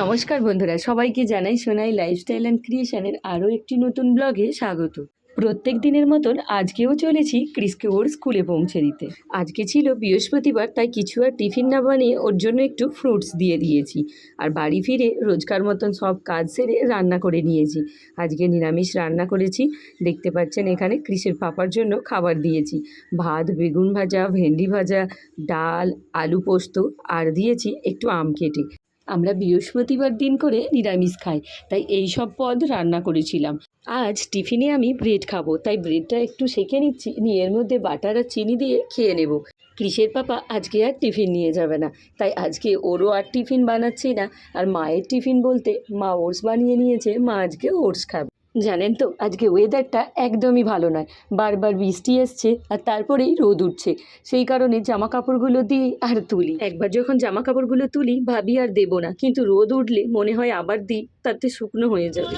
নমস্কার বন্ধুরা, সবাইকে জানাই সোনাই লাইফস্টাইল অ্যান্ড ক্রিয়েশনের আরও একটি নতুন ব্লগে স্বাগত। প্রত্যেক দিনের মতন আজকেও চলেছি ক্রিসকে ওর স্কুলে পৌঁছে দিতে। আজকে ছিল বৃহস্পতিবার, তাই কিছু আর টিফিন না বানিয়ে ওর জন্য একটু ফ্রুটস দিয়ে দিয়েছি। আর বাড়ি ফিরে রোজকার মতন সব কাজ সেরে রান্না করে নিয়েছি। আজকে নিরামিষ রান্না করেছি, দেখতে পাচ্ছেন এখানে ক্রিসের পাপার জন্য খাবার দিয়েছি। ভাত, বেগুন ভাজা, ভেন্ডি ভাজা, ডাল, আলু পোস্ত, আর দিয়েছি একটু আম কেটে। আমরা বৃহস্পতিবার দিন করে নিরামিষ খাই, তাই এই সব পদ রান্না করেছিলাম। আজ টিফিনে আমি ব্রেড খাব, তাই ব্রেডটা একটু সেঁকে নিচ্ছি, নিয়ে এর মধ্যে বাটার আর চিনি দিয়ে খেয়ে নেব। কৃষের পাপা আজকে আর টিফিন নিয়ে যাবে না, তাই আজকে ওরও আর টিফিন বানাচ্ছি না, আর মায়ের টিফিন বলতে মা ওটস বানিয়ে নিয়েছে, মা আজকে ওটস খাবে। জানেন তো আজকে ওয়েদারটা একদমই ভালো নয়। বারবার বৃষ্টি এসছে আর তারপরেই রোদ উঠছে। সেই কারণে জামা কাপড়গুলো দিই আর তুলি। একবার যখন জামা কাপড়গুলো তুলি ভাবি আর দেবো না। কিন্তু রোদ উঠলে মনে হয় আবার দিই তাতে শুকনো হয়ে যাবে।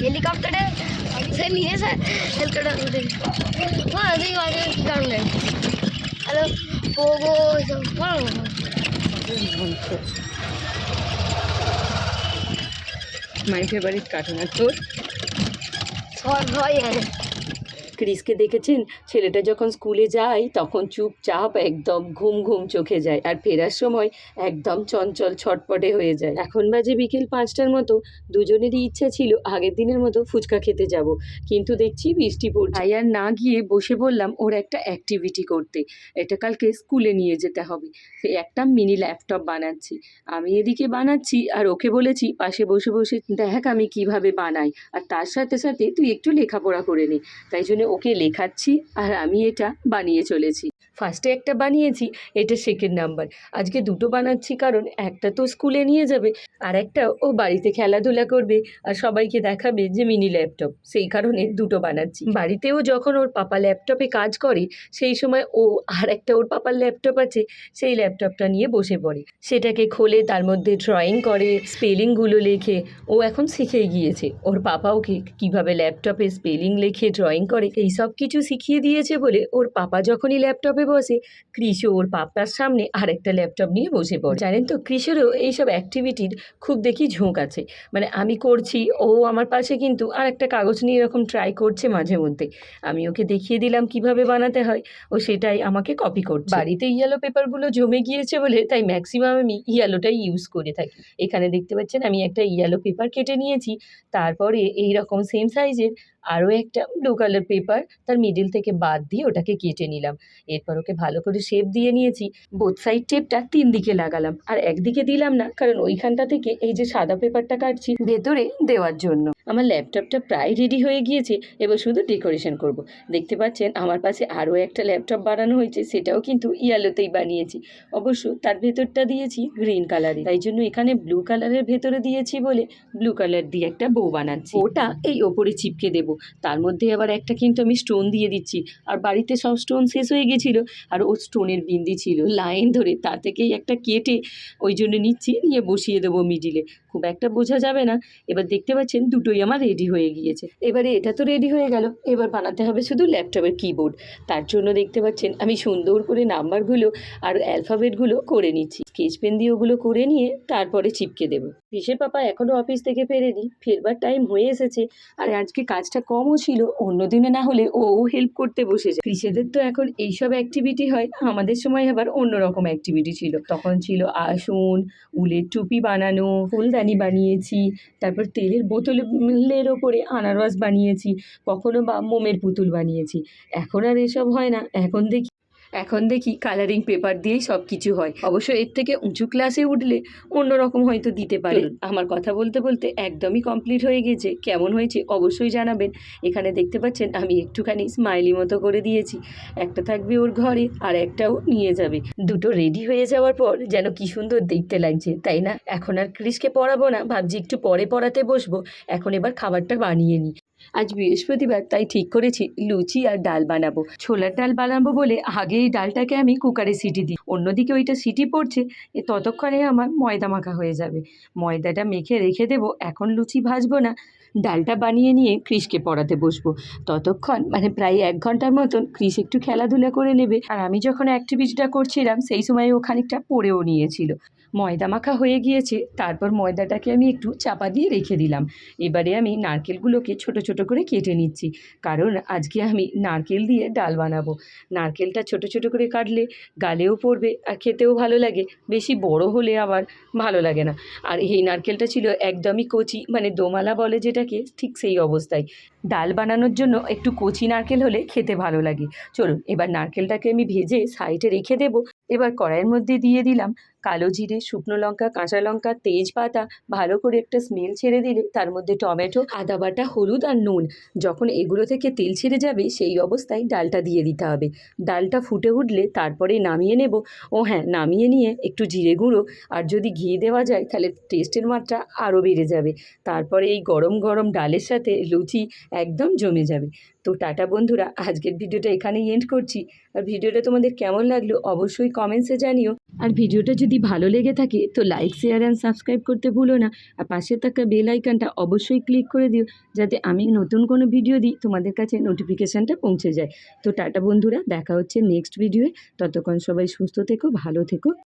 হেলিকপ্টারে নিয়ে হেলিকপ্টার হ্যাঁ দেখি মাঝে কী কারণে হ্যালো পোগো এসব বলো মাই ফেভারিট কার্টুন আর তোর? সবাই ভয় ক্রিসকে দেখেছেন? ছেলেটা যখন স্কুলে যায়, তখন চুপচাপ একদম ঘুম ঘুম চোখে যায় আর ফেরার সময় একদম চঞ্চল ছটপটে হয়ে যায়। এখন বাজে বিকেল পাঁচটার মতো, দুজনেরই ইচ্ছা ছিল আগের দিনের মতো ফুচকা খেতে যাব, কিন্তু দেখছি বৃষ্টি পড়ছে। তাই আর না গিয়ে বসে বললাম, ওর একটা অ্যাক্টিভিটি করতে, এটা কালকে স্কুলে নিয়ে যেতে হবে। একটা মিনি ল্যাপটপ বানাচ্ছি। আমি এদিকে বানাচ্ছি আর ওকে বলেছি, পাশে বসে বসে দেখ আমি কীভাবে বানাই। আর তার সাথে সাথে তুই একটু লেখাপড়া করে নে। তাই জন্য ওকে লেখাচ্ছি আর আমি এটা বানিয়ে চলেছি। ফার্স্টে একটা বানিয়েছি, এটা সেকেন্ড নাম্বার আজকে দুটো বানাচ্ছি, কারণ একটা তো স্কুলে নিয়ে যাবে, আর একটা ও বাড়িতে খেলাধুলা করবে, আর সবাইকে দেখাবে যে মিনি ল্যাপটপ সেই কারণে দুটো বানাচ্ছি। বাড়িতেও যখন ওর পাপা ল্যাপটপে কাজ করে, সেই সময় ও আর একটা ওর পাপার ল্যাপটপ আছে, সেই ল্যাপটপটা নিয়ে বসে পড়ে। সেটাকে খোলে, তার মধ্যে ড্রয়িং করে স্পেলিংগুলো লেখে। ও এখন শিখে গিয়েছে। ওর পাপা ওকে কীভাবে ল্যাপটপে স্পেলিং লেখে ড্রয়িং করে, এই সব কিছু শিখিয়ে দিয়েছে বলে ওর পাপা যখনই ল্যাপটপে বসে। কৃষও ওর পাপার সামনে আরেকটা ল্যাপটপ নিয়ে বসে পড়ে। জানেন তো, কৃষেরও এইসব অ্যাক্টিভিটির খুব দেখি ঝোঁক আছে। মানে আমি করছি, ও আমার পাশে কিন্তু আর একটা কাগজ নিয়ে এরকম ট্রাই করছে মাঝে মধ্যে। আমি ওকে দেখিয়ে দিলাম কীভাবে বানাতে হয়, ও সেটাই আমাকে কপি করছে। বাড়িতে ইয়েলো পেপারগুলো জমে গিয়েছে বলে তাই ম্যাক্সিমাম আমি ইয়েলোটাই ইউজ করে থাকি। এখানে দেখতে পাচ্ছেন, আমি একটা ইয়েলো পেপার কেটে নিয়েছি। তারপরে এই রকম সেম সাইজের আরও একটা ব্লু কালার পেপার তার মিডিল থেকে বাদ দিয়ে ওটাকে কেটে নিলাম। এরপর ওকে ভালো করে শেপ দিয়ে নিয়েছি। বোথ সাইড টেপটা তিন দিকে লাগালাম। আর একদিকে দিলাম না, কারণ ওইখানটা থেকে এই যে সাদা পেপারটা কাটছি ভেতরে দেওয়ার জন্য। আমার ল্যাপটপটা প্রায় রেডি হয়ে গিয়েছে, এবার শুধু ডেকোরেশন করব। দেখতে পাচ্ছেন, আমার পাশে আরও একটা ল্যাপটপ বানানো হয়েছে, সেটাও কিন্তু ইয়ালোতেই বানিয়েছি। অবশ্য তার ভেতরটা দিয়েছি গ্রিন কালারে তাই জন্য এখানে ব্লু কালারের ভেতরে দিয়েছি বলে ব্লু কালার দিয়ে একটা বউ বানাচ্ছি। ওটা এই ওপরে চিপকে দেবো। তার মধ্যে আবার একটা কিন্তু আমি স্টোন দিয়ে দিচ্ছি। আর বাড়িতে সব স্টোন শেষ হয়ে গেছিল। আর ও স্টোনের বিন্দি ছিল। লাইন ধরে তা থেকেই একটা কেটে ওই জন্য নিচ্ছি। নিয়ে বসিয়ে দেবো মিডিলে খুব একটা বোঝা যাবে না। এবার দেখতে পাচ্ছেন দুটোই আমার রেডি হয়ে গিয়েছে। এবারে এটা তো রেডি হয়ে গেল। এবার বানাতে হবে শুধু ল্যাপটপের কিবোর্ড তার জন্য দেখতে পাচ্ছেন আমি সুন্দর করে নাম্বারগুলো আর অ্যালফাবেটগুলো করে নিচ্ছি। স্কেচ পেন দিয়ে ওগুলো করে নিয়ে তারপরে চিপকে দেবো। পিসের পাপা এখনও অফিস থেকে ফেরেনি। ফেরবার টাইম হয়ে এসেছে। আর আজকে কাজটা কমও ছিল। অন্য দিনে না হলে ও হেল্প করতে বসে যায়। কৃষিদের তো এখন এইসব অ্যাক্টিভিটি হয়। আমাদের সময় আবার অন্যরকম অ্যাক্টিভিটি ছিল। তখন ছিল আসন উলের টুপি বানানো, ফুলদানি বানিয়েছি, তারপর তেলের বোতলের ওপরে আনারস বানিয়েছি, কখনো বা মোমের পুতুল বানিয়েছি। এখন আর এসব হয় না, এখন দেখি এখন দেখি কালারিং পেপার দিয়েই সব কিছু হয়। অবশ্য এর থেকে উঁচু ক্লাসে উঠলে অন্যরকম হয়তো দিতে পারে। আমার কথা বলতে বলতে একদমই কমপ্লিট হয়ে গেছে। কেমন হয়েছে অবশ্যই জানাবেন। এখানে দেখতে পাচ্ছেন আমি একটুখানি স্মাইলি মতো করে দিয়েছি। একটা থাকবে ওর ঘরে আর একটাও নিয়ে যাবে। দুটো রেডি হয়ে যাওয়ার পর যেন কি সুন্দর দেখতে লাগছে তাই না? এখন আর ক্রিসকে পড়াবো না ভাবছি একটু পরে পড়াতে বসবো। এখন এবার খাবারটা বানিয়ে নিই। আজ বৃহস্পতিবার, তাই ঠিক করেছি, লুচি আর ডাল বানাবো। ছোলার ডাল বানাবো বলে আগে এই ডালটাকে আমি কুকারে সিটি দিই। অন্যদিকে ওইটা সিটি পড়ছে, এ ততক্ষণে আমার ময়দা মাখা হয়ে যাবে। ময়দাটা মেখে রেখে দেবো, এখন লুচি ভাজবো না। ডালটা বানিয়ে নিয়ে ক্রিসকে পড়াতে বসবো। ততক্ষণ মানে প্রায় এক ঘণ্টার মতন ক্রিস একটু খেলাধুলা করে নেবে। আর আমি যখন অ্যাক্টিভিটিটা করছিলাম, সেই সময় ও খানিকটা পড়েও নিয়েছিল। ময়দা মাখা হয়ে গিয়েছে, তারপর ময়দাটাকে আমি একটু চাপা দিয়ে রেখে দিলাম। এবারে আমি নারকেলগুলোকে ছোট ছোট করে কেটে নিচ্ছি, কারণ আজকে আমি নারকেল দিয়ে ডাল বানাবো। নারকেলটা ছোট ছোট করে কাটলে গালেও পড়বে আর খেতেও ভালো লাগে, বেশি বড় হলে আবার ভালো লাগে না। আর এই নারকেলটা ছিল একদমই কচি মানে দোমালা বলে যেটাকে, ঠিক সেই অবস্থায়। ডাল বানানোর জন্য একটু কচি নারকেল হলে খেতে ভালো লাগে। চলুন, এবার নারকেলটাকে আমি ভেজে সাইডে রেখে দেবো। এবার কড়াইয়ের মধ্যে দিয়ে দিলাম কালো জিরে, শুকনো লঙ্কা, কাঁচা লঙ্কা, তেজপাতা, ভালো করে একটা স্মেল ছেড়ে দিলে তার মধ্যে টমেটো, আদা বাটা, হলুদ আর নুন। যখন এগুলো থেকে তেল ছেড়ে যাবে সেই অবস্থায় ডালটা দিয়ে দিতে হবে। ডালটা ফুটে উঠলে তারপরে নামিয়ে নেব। ও হ্যাঁ নামিয়ে নিয়ে একটু জিরে গুঁড়ো আর যদি ঘি দেওয়া যায় তাহলে টেস্টের মাত্রা আরও বেড়ে যাবে। তারপরে এই গরম গরম ডালের সাথে লুচি একদম জমে যাবে। তো টাটা বন্ধুরা, আজকের ভিডিওটা এখানেই এন্ড করছি। আর ভিডিওটা তোমাদের কেমন লাগল অবশ্যই কমেন্টসে জানিও। আর ভিডিওটা যদি ভালো লেগে থাকে তো লাইক শেয়ার অ্যান্ড সাবস্ক্রাইব করতে ভুলো না। আর পাশে থাকা বেল আইকনটা অবশ্যই ক্লিক করে দিও, যাতে আমি নতুন কোনো ভিডিও দিই, তোমাদের কাছে নোটিফিকেশানটা পৌঁছে যায়। তো টাটা বন্ধুরা, দেখা হচ্ছে নেক্সট ভিডিওয়ে ততক্ষণ সবাই সুস্থ থেকো, ভালো থেকো।